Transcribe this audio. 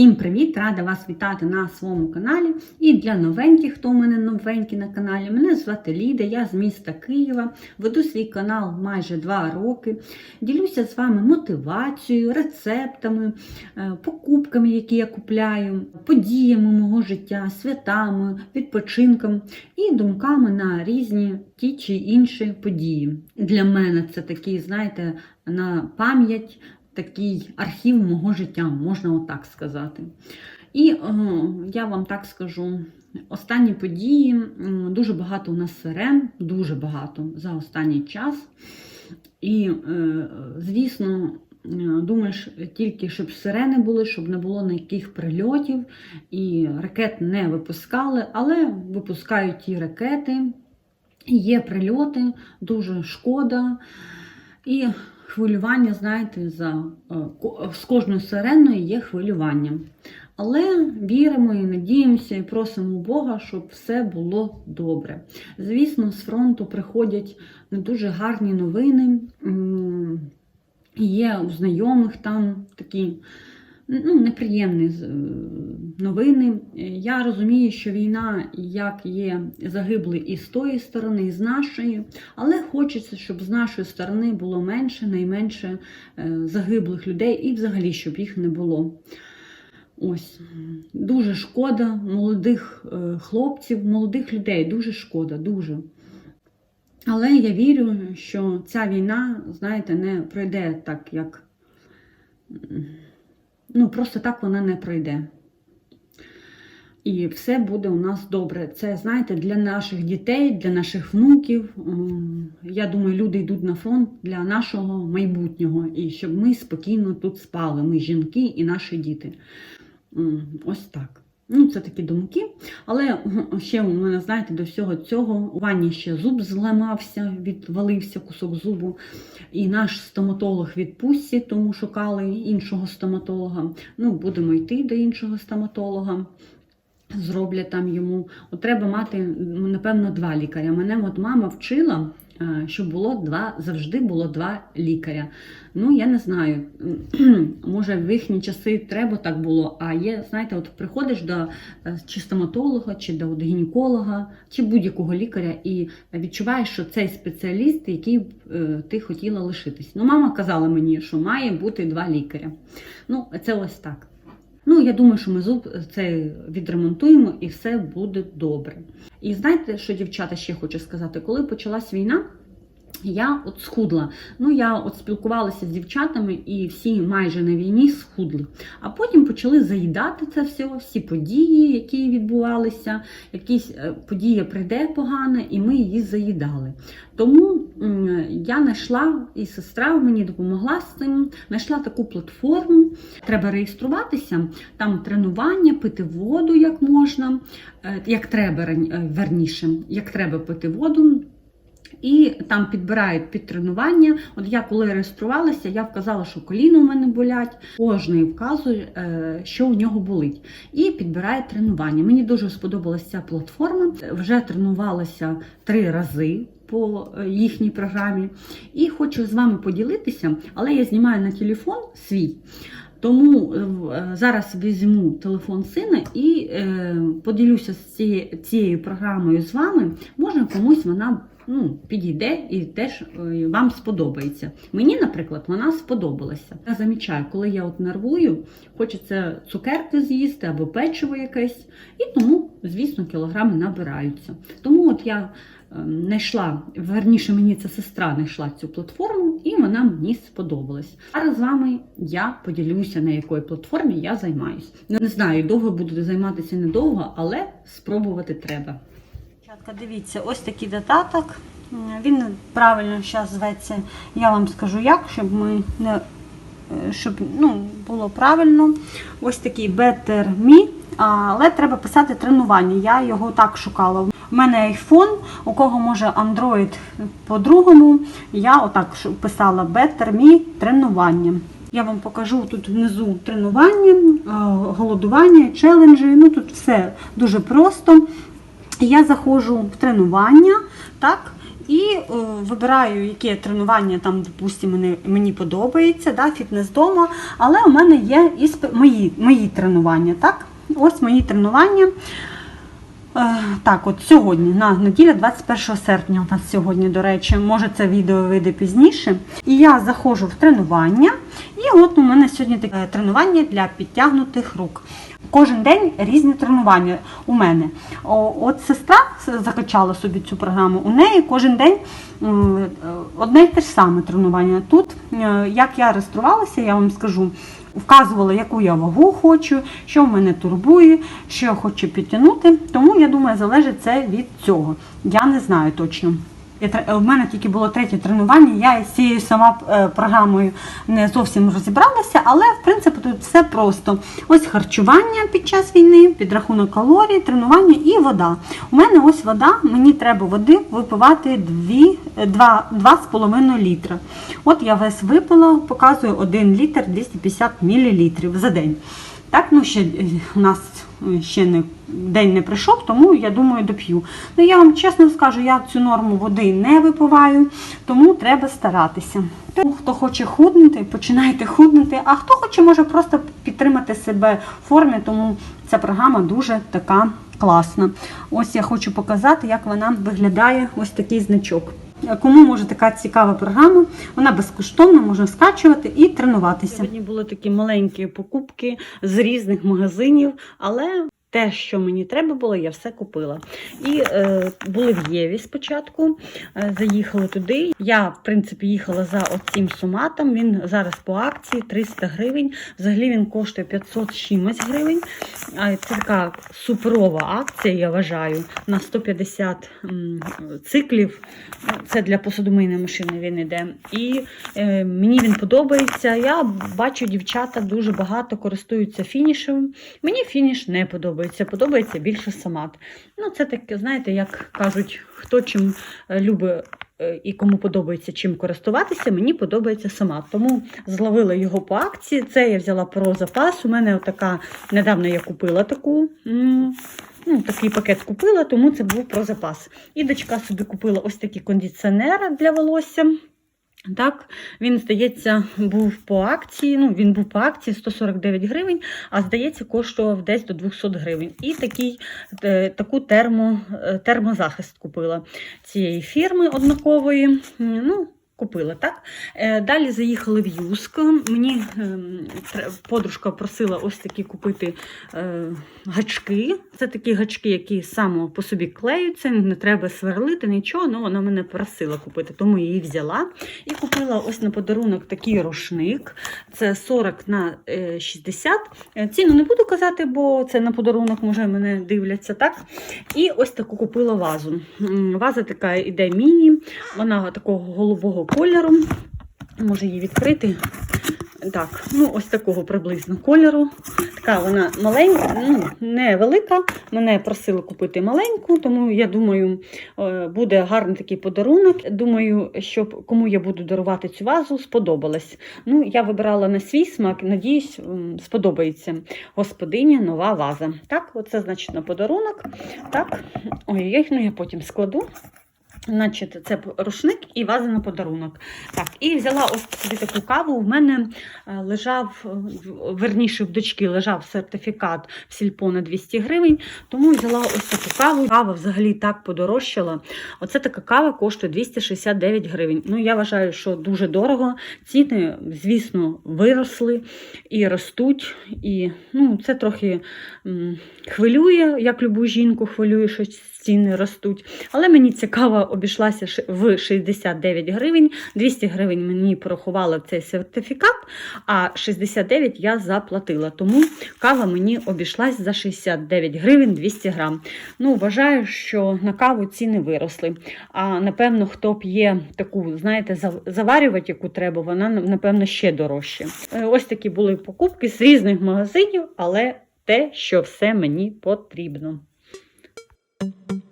Всім привіт! Рада вас вітати на своєму каналі. І для новеньких, хто у мене новенький на каналі, мене звати Ліда, я з міста Києва, веду свій канал майже 2 роки. Ділюся з вами мотивацією, рецептами, е, покупками, які я купляю, подіями мого життя, святами, відпочинком і думками на різні ті чи інші події. Для мене це такі, знаєте, на пам'ять такий архів мого життя, можна отак сказати. І е, я вам так скажу: останні події, дуже багато у нас сирен, дуже багато за останній час. І, е, звісно, е, думаєш тільки, щоб сирени були, щоб не було ніяких прильотів, і ракет не випускали, але випускають ті ракети, є прильоти, дуже шкода. І хвилювання, знаєте, за, е, з кожною сиреною є хвилювання. Але віримо і надіємося, і просимо Бога, щоб все було добре. Звісно, з фронту приходять не дуже гарні новини. Є у знайомих там такі ну, неприємні е, новини. Я розумію, що війна як є загибли і з тої сторони, і з нашої, але хочеться, щоб з нашої сторони було менше, найменше е, загиблих людей і взагалі, щоб їх не було. Ось дуже шкода молодих е, хлопців, молодих людей. Дуже шкода, дуже. Але я вірю, що ця війна, знаєте, не пройде так, як. Ну, просто так вона не пройде. І все буде у нас добре. Це, знаєте, для наших дітей, для наших внуків. Я думаю, люди йдуть на фронт для нашого майбутнього. І щоб ми спокійно тут спали, ми жінки і наші діти. Ось так. Ну, це такі думки. Але ще у мене, знаєте, до всього цього у ванні ще зуб зламався, відвалився кусок зубу. І наш стоматолог відпустці, тому шукали іншого стоматолога. Ну, будемо йти до іншого стоматолога. Зроблять там йому. От треба мати, напевно, два лікаря. Мене от мама вчила, е, щоб було два, завжди було два лікаря. Ну, я не знаю, може в їхні часи треба так було, а є, знаєте, от приходиш до е, чи стоматолога, чи до гінеколога, чи будь-якого лікаря, і відчуваєш, що цей спеціаліст, який е, ти хотіла лишитись. Ну, мама казала мені, що має бути два лікаря. Ну, це ось так. Ну, я думаю, що ми зуб цей відремонтуємо і все буде добре. І знаєте, що дівчата ще хочу сказати, коли почалась війна. Я от схудла. Ну, я от спілкувалася з дівчатами, і всі майже на війні схудли. А потім почали заїдати це все, всі події, які відбувалися. Якісь е, подія прийде погана, і ми її заїдали. Тому я знайшла, і сестра мені допомогла з цим. Знайшла таку платформу. Треба реєструватися, там тренування, пити воду як можна, е, як треба е, верніше, як треба пити воду. І там підбирають під тренування. От я коли реєструвалася, я вказала, що коліна у мене болять. Кожний вказує, е, що у нього болить. І підбирає тренування. Мені дуже сподобалася ця платформа. Вже тренувалася три рази. По е, їхній програмі. І хочу з вами поділитися, але я знімаю на телефон свій. Тому е, в- зараз візьму телефон сина і поділюся з цією, цією програмою з вами. Може, комусь вона ну, підійде і теж е, вам сподобається. Мені, наприклад, вона сподобалася. Я замічаю, коли я от нервую, хочеться цукерки з'їсти або печиво якесь, і тому, звісно, кілограми набираються. Тому от я е, знайшла, верніше мені ця сестра знайшла цю платформу, і вона мені сподобалась. Зараз з вами я поділюся, на якій платформі я займаюсь. Не знаю, довго буду займатися недовго, але спробувати треба. Дівчатка, дивіться, ось такий додаток. Він правильно зараз зветься, я вам скажу як, щоб ми не е, щоб ну, було правильно. Ось такий Better Me, але треба писати тренування. Я його так шукала. У мене iPhone, у кого може Android по-другому. Я отак писала Better Me тренування. Я вам покажу тут внизу тренування, голодування, челенджі. Ну тут все дуже просто. Я заходжу в тренування, так, і е, вибираю, яке тренування там, допустимо, мені, мені подобається, да, фітнес вдома, але у мене є і сп- мої, мої тренування. Так? Ось мої тренування. Е, Так, от сьогодні, на неділя 21 серпня, у нас сьогодні, до речі, може це відео вийде пізніше. І я заходжу в тренування, і от у мене сьогодні таке е, тренування для підтягнутих рук. Кожен день різні тренування у мене. От сестра закачала собі цю програму. У неї кожен день е, одне й те ж саме тренування. Тут, е, як я реєструвалася, я вам скажу, вказувала, яку я вагу хочу, що в мене турбує, що я хочу підтягнути. Тому я думаю, залежить це від цього. Я не знаю точно. Я тре- У мене тільки було третє тренування, я з цією сама е, програмою не зовсім розібралася, але в принципі тут все просто. Ось харчування під час війни, підрахунок калорій, тренування і вода. У мене ось вода, мені треба води випивати 2,5 літра. От я весь випила, показую 1 літр 250 мл за день. Так, ну ще е, у нас е, ще не день не прийшов, тому я думаю, доп'ю. Ну я вам чесно скажу, я цю норму води не випиваю, тому треба старатися. Тому, хто хоче худнути, починайте худнути, а хто хоче, може просто підтримати себе в формі, тому ця програма дуже така класна. Ось я хочу показати, як вона виглядає ось такий значок. Кому може така цікава програма, вона безкоштовна, можна скачувати і тренуватися. Сьогодні були такі маленькі покупки з різних магазинів, але те, що мені треба було, я все купила. І е, були в Єві спочатку, е, заїхали туди. Я, в принципі, їхала за оцим суматом. Він зараз по акції 300 гривень. Взагалі він коштує 500 чимось гривень. Це така суперова акція, я вважаю, на 150 м, циклів. Це для посудомийної машини він іде. І е, мені він подобається. Я бачу, дівчата дуже багато користуються фінішем. Мені фініш не подобається, подобається більше самат. Ну, це таке, знаєте, як кажуть, хто чим е, любить. е, І кому подобається чим користуватися, мені подобається сама. Тому зловила його по акції. Це я взяла про запас. У мене така недавно я купила таку. Ну, такий пакет купила, тому це був про запас. І дочка собі купила ось такий кондиціонер для волосся. Так, він, здається, був по акції. Ну, він був по акції 149 гривень, а здається, коштував десь до 200 гривень. І такий, е, таку термо, е, термозахист купила цієї фірми однакової. Ну, Купила, так? Е, Далі заїхали в Юск. Мені ем, подружка просила ось такі купити е, гачки. Це такі гачки, які само по собі клеються, не треба сверлити, нічого. Ну, вона мене просила купити, тому я її взяла. І купила ось на подарунок такий рушник. Це 40 на е, 60. Е, Ціну не буду казати, бо це на подарунок, може, мене дивляться, так? І ось таку купила вазу. Ваза така іде міні, вона такого голубого кольору. Може її відкрити. Так, ну ось такого приблизно кольору. Така вона маленька, ну не велика. Мене просили купити маленьку, тому я думаю, е, буде гарний такий подарунок. Думаю, щоб кому я буду дарувати цю вазу, сподобалось. Ну, я вибирала на свій смак, надіюсь, сподобається господині нова ваза. Так, оце значить на подарунок. Так, ой, ну я потім складу. Значить, це рушник і ваза на подарунок. Так, і взяла ось собі таку каву. В мене е, лежав, е, верніше в дочки лежав сертифікат в сільпо на 200 гривень, тому взяла ось таку каву. Кава взагалі так подорожчала. Оце така кава коштує 269 гривень. Ну, я вважаю, що дуже дорого. Ціни, звісно, виросли і ростуть. І ну, це трохи м, хвилює, як любу жінку хвилює, що ціни ростуть. Але мені ця кава обійшлася в 69 гривень. 200 гривень мені порахували цей сертифікат, а 69 я заплатила. Тому кава мені обійшлась за 69 гривень 200 грам. Ну, вважаю, що на каву ціни виросли. А напевно, хто п'є таку, знаєте, зав- заварювати, яку треба, вона напевно ще дорожче. Е, Ось такі були покупки з різних магазинів, але те, що все мені потрібно. Mm-hmm.